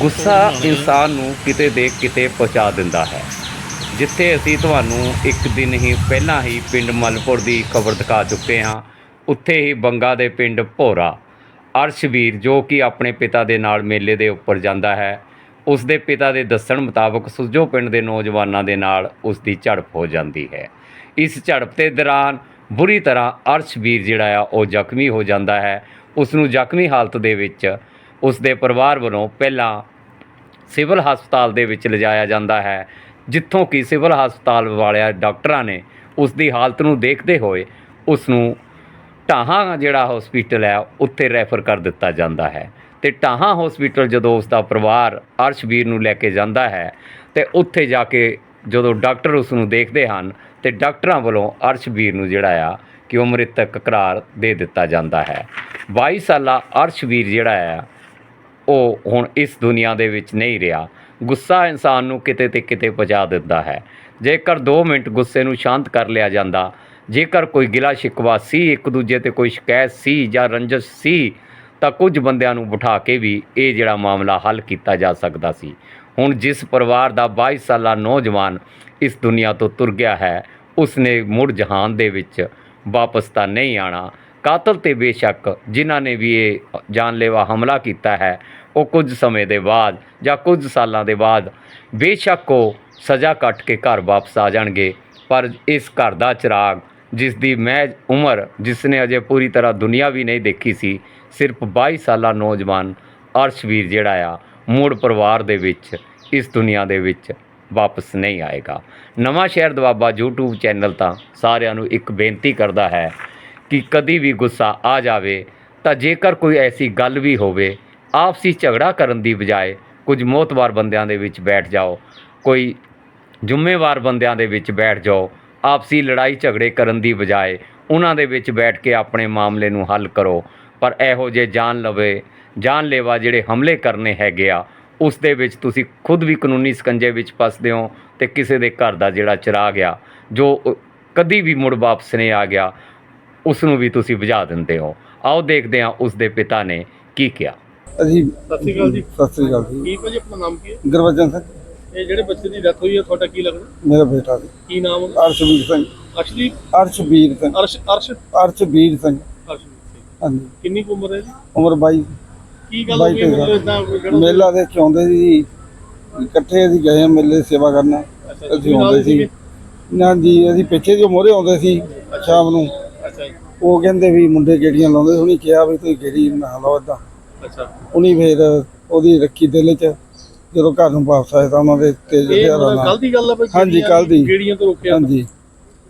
ਗੁੱਸਾ ਇਨਸਾਨ ਨੂੰ ਕਿਤੇ ਦੇ ਕਿਤੇ ਪਹੁੰਚਾ ਦਿੰਦਾ ਹੈ। ਜਿੱਥੇ ਅਸੀਂ ਤੁਹਾਨੂੰ ਇੱਕ ਦਿਨ ਹੀ ਪਹਿਲਾਂ ਹੀ ਪਿੰਡ ਮਲਪੁਰ ਦੀ ਖਬਰ ਦਿਖਾ ਚੁੱਕੇ ਹਾਂ, ਉੱਥੇ ਹੀ ਬੰਗਾ ਦੇ ਪਿੰਡ ਭੋਰਾ। ਅਰਸ਼ਵੀਰ ਜੋ ਕਿ ਆਪਣੇ ਪਿਤਾ ਦੇ ਨਾਲ ਮੇਲੇ ਦੇ ਉੱਪਰ ਜਾਂਦਾ ਹੈ ਉਸ ਦੇ ਪਿਤਾ ਦੇ ਦੱਸਣ ਮੁਤਾਬਕ ਸੁਜੋ ਪਿੰਡ ਦੇ ਨੌਜਵਾਨਾਂ ਦੇ ਨਾਲ ਉਸ ਦੀ ਝੜਪ ਹੋ ਜਾਂਦੀ ਹੈ। ਇਸ ਝੜਪ ਦੇ ਦੌਰਾਨ ਬੁਰੀ ਤਰ੍ਹਾਂ ਅਰਸ਼ਵੀਰ ਜਿਹੜਾ ਆ, ਉਹ ਜ਼ਖਮੀ ਹੋ ਜਾਂਦਾ ਹੈ। ਉਸ ਨੂੰ ਜ਼ਖਮੀ ਹਾਲਤ ਦੇ ਵਿੱਚ ਉਸ ਦੇ ਪਰਿਵਾਰ ਵੱਲੋਂ ਪਹਿਲਾਂ ਸਿਵਲ ਹਸਪਤਾਲ ਦੇ ਵਿੱਚ ਲਿਜਾਇਆ ਜਾਂਦਾ ਹੈ, ਜਿੱਥੋਂ ਕਿ ਸਿਵਲ ਹਸਪਤਾਲ ਵਾਲਿਆਂ ਡਾਕਟਰਾਂ ਨੇ ਉਸ ਦੀ ਹਾਲਤ ਨੂੰ ਦੇਖਦੇ ਹੋਏ ਉਸ ਨੂੰ ਢਾਹਾਂ ਜਿਹੜਾ ਹਸਪੀਟਲ ਹੈ, ਉੱਥੇ ਰੈਫਰ ਕਰ ਦਿੱਤਾ ਜਾਂਦਾ ਹੈ। ਤੇ ਟਾਹਾਂ ਹਸਪੀਟਲ ਜਦੋਂ ਉਸ ਦਾ ਪਰਿਵਾਰ ਅਰਸ਼ਵੀਰ ਨੂੰ ਲੈ ਕੇ ਜਾਂਦਾ ਹੈ, ਤੇ ਉੱਥੇ ਜਾ ਕੇ ਜਦੋਂ ਡਾਕਟਰ ਉਸ ਨੂੰ ਦੇਖਦੇ ਹਨ, ਤੇ ਡਾਕਟਰਾਂ ਵੱਲੋਂ ਅਰਸ਼ਵੀਰ ਨੂੰ ਜਿਹੜਾ ਆ ਕਿ ਉਹ ਮ੍ਰਿਤਕ ਕਰਾਰ ਦੇ ਦਿੱਤਾ ਜਾਂਦਾ ਹੈ। 22 ਸਾਲਾ ਅਰਸ਼ਵੀਰ ਜਿਹੜਾ ਆ ਉਹ ਹੁਣ ਇਸ ਦੁਨੀਆ ਦੇ ਵਿੱਚ ਨਹੀਂ ਰਿਹਾ। ਗੁੱਸਾ ਇਨਸਾਨ ਨੂੰ ਕਿਤੇ ਤੇ ਕਿਤੇ ਪਹੁੰਚਾ ਦਿੰਦਾ ਹੈ। ਜੇਕਰ 2 ਮਿੰਟ ਗੁੱਸੇ ਨੂੰ ਸ਼ਾਂਤ ਕਰ ਲਿਆ ਜਾਂਦਾ, ਜੇਕਰ ਕੋਈ ਗਿਲਾ ਸ਼ਿਕਵਾ ਸੀ, ਇੱਕ ਦੂਜੇ ਤੇ ਕੋਈ ਸ਼ਿਕਾਇਤ ਸੀ ਜਾਂ ਰੰਜਿਸ਼ ਸੀ, ਤਾਂ ਕੁਝ ਬੰਦਿਆਂ ਨੂੰ ਬਿਠਾ ਕੇ ਵੀ ਇਹ ਜਿਹੜਾ ਮਾਮਲਾ ਹੱਲ ਕੀਤਾ ਜਾ ਸਕਦਾ ਸੀ। ਹੁਣ ਜਿਸ ਪਰਿਵਾਰ ਦਾ 22 ਸਾਲਾ ਨੌਜਵਾਨ ਇਸ ਦੁਨੀਆ ਤੋਂ ਤੁਰ ਗਿਆ ਹੈ, ਉਸਨੇ ਮੁੜ ਜਹਾਨ ਦੇ ਵਿੱਚ ਵਾਪਸ ਤਾਂ ਨਹੀਂ ਆਣਾ ਕਾਤਲ ਤੇ ਬੇਸ਼ੱਕ ਜਿਨ੍ਹਾਂ ਨੇ ਵੀ ਇਹ ਜਾਨਲੇਵਾ ਹਮਲਾ ਕੀਤਾ ਹੈ, ਉਹ ਕੁਝ ਸਮੇਂ ਦੇ ਬਾਅਦ ਜਾਂ ਕੁਝ ਸਾਲਾਂ ਦੇ ਬਾਅਦ ਬੇਸ਼ੱਕ ਉਹ ਸਜ਼ਾ ਕੱਟ ਕੇ ਘਰ ਵਾਪਸ ਆ ਜਾਣਗੇ। ਪਰ ਇਸ ਘਰ ਦਾ ਚਿਰਾਗ, ਜਿਸ ਦੀ ਮਹਿਜ਼ ਉਮਰ, ਜਿਸ ਨੇ ਅਜੇ ਪੂਰੀ ਤਰ੍ਹਾਂ ਦੁਨੀਆ ਵੀ ਨਹੀਂ ਦੇਖੀ ਸੀ, ਸਿਰਫ 22 ਸਾਲਾ ਨੌਜਵਾਨ ਅਰਸ਼ਵੀਰ ਜਿਹੜਾ ਆ, ਮੂੜ ਪਰਿਵਾਰ ਦੇ ਵਿੱਚ, ਇਸ ਦੁਨੀਆ ਦੇ ਵਿੱਚ ਵਾਪਸ ਨਹੀਂ ਆਏਗਾ। ਨਵਾਂ ਸ਼ਹਿਰ ਦਵਾਬਾ YouTube ਚੈਨਲ ਤਾਂ ਸਾਰਿਆਂ ਨੂੰ ਇੱਕ ਬੇਨਤੀ ਕਰਦਾ ਹੈ ਕਿ ਕਦੀ ਵੀ ਗੁੱਸਾ ਆ ਜਾਵੇ, ਤਾਂ ਜੇਕਰ ਕੋਈ ਐਸੀ ਗੱਲ ਵੀ ਹੋਵੇ, ਆਪਸੀ ਝਗੜਾ ਕਰਨ ਦੀ ਬਜਾਏ ਕੁਝ ਮੋਤਬਾਰ ਬੰਦਿਆਂ ਦੇ ਵਿੱਚ ਬੈਠ ਜਾਓ, ਕੋਈ ਜ਼ਿੰਮੇਵਾਰ ਬੰਦਿਆਂ ਦੇ ਵਿੱਚ ਬੈਠ ਜਾਓ, ਆਪਸੀ ਲੜਾਈ ਝਗੜੇ ਕਰਨ ਦੀ ਬਜਾਏ ਉਹਨਾਂ ਦੇ ਵਿੱਚ ਬੈਠ ਕੇ ਆਪਣੇ ਮਾਮਲੇ ਨੂੰ ਹੱਲ ਕਰੋ, ਪਰ ਇਹੋ ਜੇ ਜਾਨ ਲਵੇ ਜਾਨਲੇਵਾ ਜਿਹੜੇ ਹਮਲੇ ਕਰਨੇ ਹੈਗੇ ਆ, ਉਸ ਦੇ ਵਿੱਚ ਤੁਸੀਂ ਖੁਦ ਵੀ ਕਾਨੂੰਨੀ ਸਕੰਜੇ ਵਿੱਚ ਫਸਦੇ ਹੋ ਤੇ ਕਿਸੇ ਦੇ ਘਰ ਦਾ ਜਿਹੜਾ ਚਿਰਾਗ ਆ, ਜੋ ਕਦੀ ਵੀ ਮੁੜ ਵਾਪਸ ਨਹੀਂ ਆ ਗਿਆ ਉਸ ਨੂੰ ਵੀ ਤੁਸੀਂ ਬੁਝਾ ਦਿੰਦੇ ਹੋ। ਆਓ ਦੇਖਦੇ ਹਾਂ ਉਸ ਦੇ ਪਿਤਾ ਨੇ ਕੀ ਕਿਹਾ। ਅਸੀਂ ਸਤਿ ਸ਼੍ਰੀ ਅਕਾਲ ਜੀ। ਸਤਿ ਸ੍ਰੀ ਅਕਾਲ ਜੀ। ਕੀ ਭਾਜੀ ਆਪਣਾ ਨਾਮ ਕੀ ਹੈ? ਗੁਰਬਚਨ ਸਿੰਘ। ਇਹ ਜਿਹੜੇ ਬੱਚੇ ਦੀ ਡੈਥ ਹੋਈ ਹੈ ਤੁਹਾਡਾ ਕੀ ਲੱਗਦਾ? ਮੇਰਾ ਬੇਟਾ ਸੀ ਕੀ ਨਾਮ ਉਹਦਾ? ਅਰਸ਼ਵੀਰ ਸਿੰਘ। ਅਰਸ਼ਦੀਪ? ਅਰਸ਼ਵੀਰ ਸਿੰਘ। ਅਰਸ਼ ਅਰਸ਼? ਅਰਸ਼ਵੀਰ ਸਿੰਘ। ਅਰਸ਼ਦੀਪ ਸਿੰਘ। ਹਾਂਜੀ। ਕਿੰਨੀ ਕੁ ਉਮਰ ਹੈ ਜੀ ਉਮਰ 22 ਕੀ ਗੱਲ ਹੋ ਗਈ ਬਾਈ ਤੇ ਮਤਲਬ ਇਦਾਂ ਜਿਹੜਾ ਮੇਲਾ ਦੇ ਚਾਹੁੰਦੇ ਸੀ ਇਕੱਠੇ ਅਸੀਂ ਗਏ ਮੇਲੇ ਦੀ ਸੇਵਾ ਕਰਨ। ਅੱਛਾ ਅਸੀਂ ਤੁਸੀਂ ਨਾਲ ਆਉਂਦੇ ਸੀ। ਸੀਗੇ? ਨਾ ਜੀ ਅਸੀਂ ਪਿੱਛੇ ਜੋ ਆਉਂਦੇ ਸੀ ਸ਼ਾਮ ਨੂੰ। ਉਹ ਕਹਿੰਦੇ ਵੀ ਮੁੰਡੇ ਗੇੜੀਆਂ ਲਾਉਂਦੇ ਉਹਨੇ ਕਿਹਾ ਵੀ ਤੁਸੀਂ ਗੇੜੀ ਨਾ ਲਾਓ ਏਦਾਂ। ਅੱਛਾ। ਉਹਨੇ ਫਿਰ ਉਹਦੀ ਰੱਖੀ ਦਿਲ 'ਚ ਜਦੋਂ ਘਰ ਨੂੰ ਵਾਪਸ ਆਏ ਤਾਂ ਉਹਨਾਂ ਦੇ ਤੇਜ਼ ਇਹ ਹਥਿਆਰਾਂ ਕੱਲ ਨਾਲ ਦੀ ਗੱਲ ਹੈ ਭਾਈ ਹਾਂਜੀ, ਜਿਹੜੀਆਂ ਕੱਲ੍ਹ ਦੀ। ਗੇੜੀਆਂ ਤੋਂ ਰੋਕਿਆ ਹਾਂਜੀ।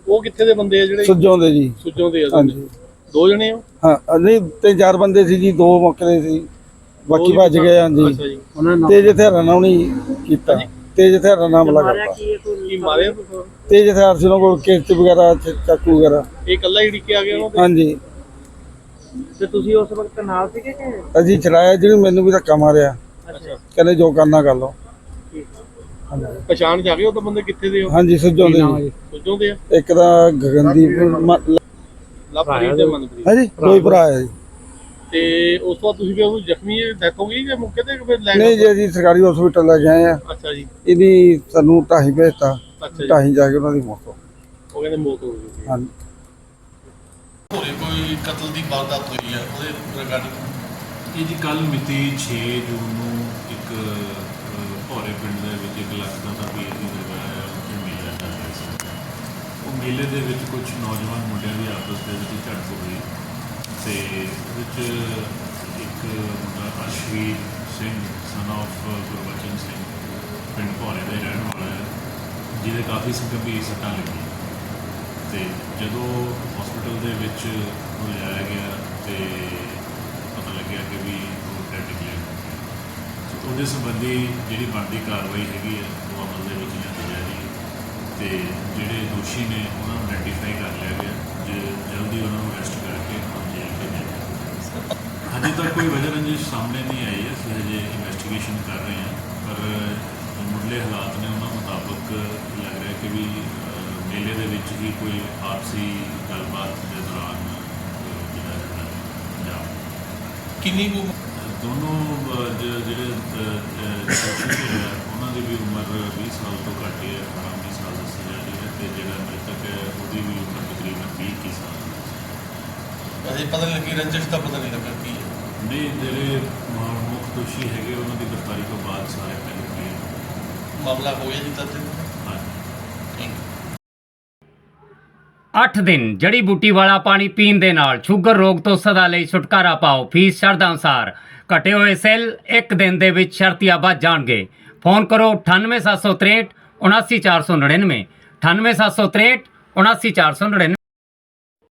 ਉਹ ਕਿੱਥੇ ਦੇ ਬੰਦੇ ਆ ਜਿਹੜੇ? ਸੁੱਜੋਂ ਦੇ ਜੀ। ਸੁੱਜੋਂ ਦੇ ਆ ਦੋਨੇ? ਹਾਂਜੀ ਦੋ ਜਣੇ ਹੋ? ਹਾਂ ਨਹੀਂ ਤੇ ਚਾਰ ਬੰਦੇ ਸੀ ਜੀ ਦੋ ਮੌਕੇ ਸੀ। ਬਾਕੀ ਭੱਜ ਗਏ ਅੱਛਾ ਹਾਂਜੀ। ਜੀ। ਤੇਜ ਹਥਿਆਰਾਂ ਨਾਲ ਉਹਨੇ ਕੀਤਾ। ਤੇਜ ਹਥਿਆਰਾਂ ਨਾਲ ਹਮਲਾ ਕਰਤਾ ਕੀ ਮਾਰਿਆ ਤੁਸੀਂ? ਤੇਜ ਹਥਿਆਰ ਸੀ ਉਹਨਾਂ ਕੋਲ ਕਿਰਚ ਵਗੈਰਾ ਚ- ਚਾਕੂ ਵਗੈਰਾ। ਇਹ ਇਕੱਲਾ ਹੀ ਡਿੱਕੇ ਆ ਗਿਆ ਉਹਨਾਂ? ਹਾਂਜੀ। ਤੇ ਤੁਸੀਂ ਉਸ ਵਕਤ ਨਾਲ ਸੀਗੇ ਕਿ? ਅਸੀਂ ਚਲਾਇਆ ਜਿਹਨੂੰ ਮੈਨੂੰ ਵੀ ਧੱਕਾ ਮਾਰਿਆ। ਅੱਛਾ। ਕਹਿੰਦੇ ਜੋ ਕਰਨਾ ਕਰ ਲਓ। ਹਾਂਜੀ। ਪਛਾਣ ਜਾ ਗਏ ਉਹ ਤਾਂ ਬੰਦੇ ਕਿੱਥੇ ਦੇ ਹੋ? ਹਾਂਜੀ ਸੁੱਜੋਂ ਦੇ ਜੀ। ਸੁੱਜੋਂ ਦੇ ਆ? ਇੱਕ ਦਾ ਗਗਨਦੀਪ ਮ- ਲਵਪ੍ਰੀਤ ਤੇ ਮਨਪ੍ਰੀਤ। ਹਾਂਜੀ ਕੋਈ ਭਰਾ ਹੈ ਜੀ। ਤੇ ਉਸ ਤੋਂ ਬਾਅਦ ਤੁਸੀਂ ਵੀ ਉਹਨੂੰ ਜ਼ਖਮੀ ਡੈਥ ਹੋ ਗਈ ਕਿ ਮੌਕੇ ਤੇ ਫਿਰ ਲੈ ਨਹੀਂ ਜੀ ਅਸੀਂ ਸਰਕਾਰੀ ਹਸਪੀਟਲ ਲੈ ਆਏ ਆ ਅੱਛਾ ਜੀ। ਇਹਦੀ ਸਾਨੂੰ ਢਾਹੀ ਭੇਜਤਾ ਅੱਛਾ ਜੀ। ਢਾਹੀ ਜਾ ਕੇ ਉਹਨਾਂ ਦੀ ਮੌਤ ਹੋ ਗਈ। ਉਹ ਕਹਿੰਦੇ ਮੌਤ ਹੋ ਗਈ। ਹਾਂਜੀ। ਹੋਰੇ ਕੋਈ ਕਤਲ ਦੀ ਵਾਰਦਾਤ ਹੋਈ ਹੈ ਉਹਦੇ ਰਿਗਾਰਡਿੰਗ ਇਹ ਜੀ ਕੱਲ ਮਿਤੀ 6 ਜੂਨ ਨੂੰ ਇੱਕ ਅਹ, ਭੌਰੇ ਪਿੰਡ ਦੇ ਵਿੱਚ ਇੱਕ ਲੱਖ ਦਾ ਪੀਰ ਦੀ ਦਰਗਾਹ ਹੈ ਉੱਥੇ ਮੇਲਾ ਚੱਲ ਰਿਹਾ ਸੀ। ਉਹ ਮੇਲੇ ਦੇ ਵਿੱਚ ਕੁਝ ਨੌਜਵਾਨ ਮੁੰਡਿਆਂ ਦੀ ਆਪਸ ਦੇ ਵਿੱਚ ਝੜਪ ਹੋਈ। ਤੇ ਉਹਦੇ ਵਿੱਚ ਇੱਕ ਮੁੰਡਾ ਅਸ਼ਵੀਰ ਸਿੰਘ ਸਨ of ਗੁਰਬਚਨ ਸਿੰਘ, ਪਿੰਡ ਭੋਲੇ ਦਾ ਰਹਿਣ ਵਾਲਾ ਹੈ, ਜਿਹਦੇ ਕਾਫੀ ਗੰਭੀਰ ਸੱਟਾਂ ਲੱਗੀਆਂ ਤੇ ਜਦੋਂ ਹਸਪੀਟਲ ਦੇ ਵਿੱਚ ਉਹ ਲਿਆਇਆ ਗਿਆ ਤੇ ਪਤਾ ਲੱਗਿਆ ਕਿ ਵੀ ਉਹ ਡੈਡ ਡਿਕਲੇਅਰ ਹੋ ਗਿਆ। ਸੋ ਉਹਦੇ ਸੰਬੰਧੀ ਜਿਹੜੀ ਬਣਦੀ ਕਾਰਵਾਈ ਹੈਗੀ ਹੈ, ਉਹ ਅਮਲ ਦੇ ਵਿੱਚ ਲਿਆਂਦੀ ਜਾ ਰਹੀ ਹੈ। ਤੇ ਜਿਹੜੇ ਦੋਸ਼ੀ ਨੇ, ਉਹਨਾਂ ਨੂੰ ਆਇਡੈਂਟੀਫਾਈ ਕਰ ਲਿਆ ਗਿਆ, ਜੇ ਜਲਦੀ ਉਹਨਾਂ ਨੂੰ ਅਰੈਸਟ ਕਰਕੇ ਅਜੇ ਤੱਕ ਕੋਈ ਵਜ੍ਹਾ ਰੰਜਿਸ਼ ਸਾਹਮਣੇ ਨਹੀਂ ਆਈ ਹੈ ਅਸੀਂ ਹਜੇ ਇਨਵੈਸਟੀਗੇਸ਼ਨ ਕਰ ਰਹੇ ਹਾਂ ਪਰ ਮੁੱਢਲੇ ਹਾਲਾਤ ਨੇ ਉਹਨਾਂ ਮੁਤਾਬਕ ਲੱਗ ਰਿਹਾ ਕਿ ਵੀ ਮੇਲੇ ਦੇ ਵਿੱਚ ਹੀ ਕੋਈ ਆਪਸੀ ਗੱਲਬਾਤ ਦੇ ਦੌਰਾਨ ਜਿਹੜਾ ਜਾਂ ਕਿੰਨੀ ਕੁ ਦੋਨੋਂ ਜਿਹੜੇ ਉਹਨਾਂ ਦੀ ਵੀ ਉਮਰ 20 ਸਾਲ ਤੋਂ ਘੱਟ ਹੈ 18 19 ਸਾਲ ਦੱਸੀ ਜਾ ਰਹੀ ਹੈ ਤੇ ਜਿਹੜਾ ਮ੍ਰਿਤਕ ਹੈ ਉਹਦੀ ਵੀ ਉਮਰ ਤਕਰੀਬਨ 20 ਕੀ ਸਾਲ ਹੈ ਅਜੇ ਪਤਾ ਨਹੀਂ ਲੱਗੀ ਰੰਜਿਸ਼ ਦਾ ਪਤਾ ਨਹੀਂ ਲੱਗਾ ਕੀ ਹੈ। ਨਹੀਂ ਜਿਹੜੇ ਮ- ਮੁੱਖ ਦੋਸ਼ੀ ਹੈਗੇ ਉਹਨਾਂ ਦੀ ਗ੍ਰਿਫਤਾਰੀ ਤੋਂ ਬਾਅਦ ਸਾਰੇ ਪਹਿਲੇ ਕਲੀਅਰ ਮਾਮਲਾ ਹੋ ਗਿਆ ਜੀ ਤਦ? ਹਾਂਜੀ। ਥੈਂਕ ਯੂ 8 ਦਿਨ ਜੜੀ ਬੂਟੀ ਵਾਲਾ ਪਾਣੀ ਪੀਣ ਦੇ ਨਾਲ ਸ਼ੂਗਰ ਰੋਗ ਤੋਂ ਸਦਾ ਲਈ ਛੁਟਕਾਰਾ ਪਾਓ ਫੀਸ ਸ਼ਰਤਾਂ ਅਨੁਸਾਰ। ਘਟੇ ਹੋਏ ਸੈੱਲ ਇੱਕ ਦਿਨ ਦੇ ਵਿੱਚ ਸ਼ਰਤੀਆ ਵੱਧ ਜਾਣਗੇ। ਫੋਨ ਕਰੋ 98763 79499 98763 79499